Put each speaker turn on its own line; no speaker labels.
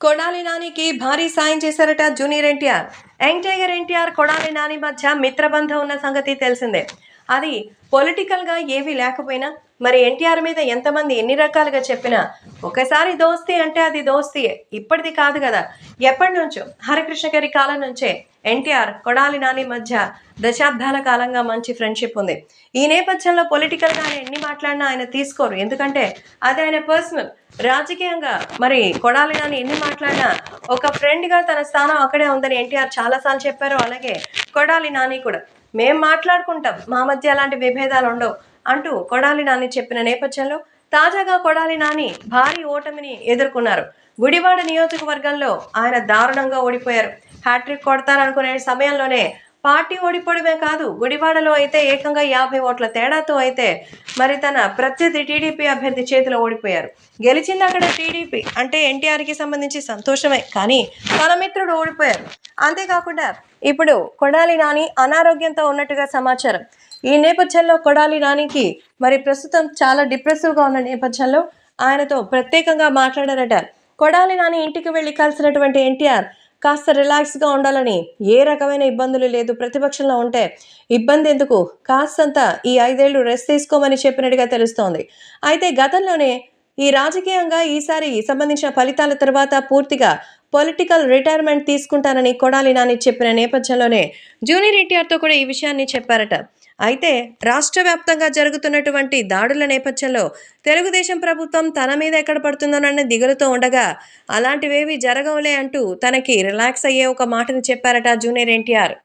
కొడాలి నానికి భారీ సాయం చేశారట junior N T R. Young tiger N T R Kodali Nani మధ్య మిత్రబంధం ఉన్న సంగతి తెలిసిందే. అది పొలిటికల్గా ఏవి లేకపోయినా మరి ఎన్టీఆర్ మీద ఎంతమంది ఎన్ని రకాలుగా చెప్పినా ఒకసారి దోస్తి అంటే అది దోస్తి ఇప్పటిది కాదు కదా. ఎప్పటి నుంచో హరికృష్ణ గారి కాలం నుంచే ఎన్టీఆర్ కొడాలి నాని మధ్య దశాబ్దాల కాలంగా మంచి ఫ్రెండ్షిప్ ఉంది. ఈ నేపథ్యంలో పొలిటికల్గా ఆయన ఎన్ని మాట్లాడినా ఆయన తీసుకోరు. ఎందుకంటే అది ఆయన పర్సనల్. రాజకీయంగా మరి కొడాలి నాని ఎన్ని మాట్లాడినా ఒక ఫ్రెండ్గా తన స్థానం అక్కడే ఉందని ఎన్టీఆర్ చాలాసార్లు చెప్పారు. అలాగే కొడాలి నాని కూడా మేం మాట్లాడుకుంటాం మా మధ్య అలాంటి విభేదాలు ఉండవు అంటూ కొడాలి నాని చెప్పిన నేపథ్యంలో తాజాగా కొడాలి నాని భారీ ఓటమిని ఎదుర్కొన్నారు. గుడివాడ నియోజకవర్గంలో ఆయన దారుణంగా ఓడిపోయారు. హ్యాట్రిక్ కొడతారనుకునే సమయంలోనే పార్టీ ఓడిపోవడమే కాదు గుడివాడలో అయితే ఏకంగా యాభై ఓట్ల తేడాతో అయితే మరి తన ప్రత్యర్థి టీడీపీ అభ్యర్థి చేతిలో ఓడిపోయారు. గెలిచింది అక్కడ టీడీపీ అంటే ఎన్టీఆర్కి సంబంధించి సంతోషమే కానీ తన మిత్రుడు ఓడిపోయారు. అంతేకాకుండా ఇప్పుడు కొడాలి నాని అనారోగ్యంతో ఉన్నట్టుగా సమాచారం. ఈ నేపథ్యంలో కొడాలి నానికి మరి ప్రస్తుతం చాలా డిప్రెసివ్గా ఉన్న నేపథ్యంలో ఆయనతో ప్రత్యేకంగా మాట్లాడారట. కొడాలి నాని ఇంటికి వెళ్ళి కలిసినటువంటి ఎన్టీఆర్ కాస్త రిలాక్స్గా ఉండాలని ఏ రకమైన ఇబ్బందులు లేదు. ప్రతిపక్షంలో ఉంటే ఇబ్బంది ఎందుకు? కాస్తంత ఈ ఐదేళ్ళు రెస్ట్ తీసుకోమని చెప్పినట్టుగా తెలుస్తోంది. అయితే గతంలోనే ఈ రాజకీయంగా ఈసారి సంబంధించిన ఫలితాల తర్వాత పూర్తిగా పొలిటికల్ రిటైర్మెంట్ తీసుకుంటానని కొడాలి నాని చెప్పిన నేపథ్యంలోనే జూనియర్ ఎన్టీఆర్తో కూడా ఈ విషయాన్ని చెప్పారట. అయితే రాష్ట్ర వ్యాప్తంగా జరుగుతున్నటువంటి దాడుల నేపథ్యంలో తెలుగుదేశం ప్రభుత్వం తన మీద ఎక్కడ పడుతుందోనన్న దిగులుతో ఉండగా అలాంటివేవి జరగవులే అంటూ తనకి రిలాక్స్ అయ్యే ఒక మాటని చెప్పారట జూనియర్ ఎన్టీఆర్.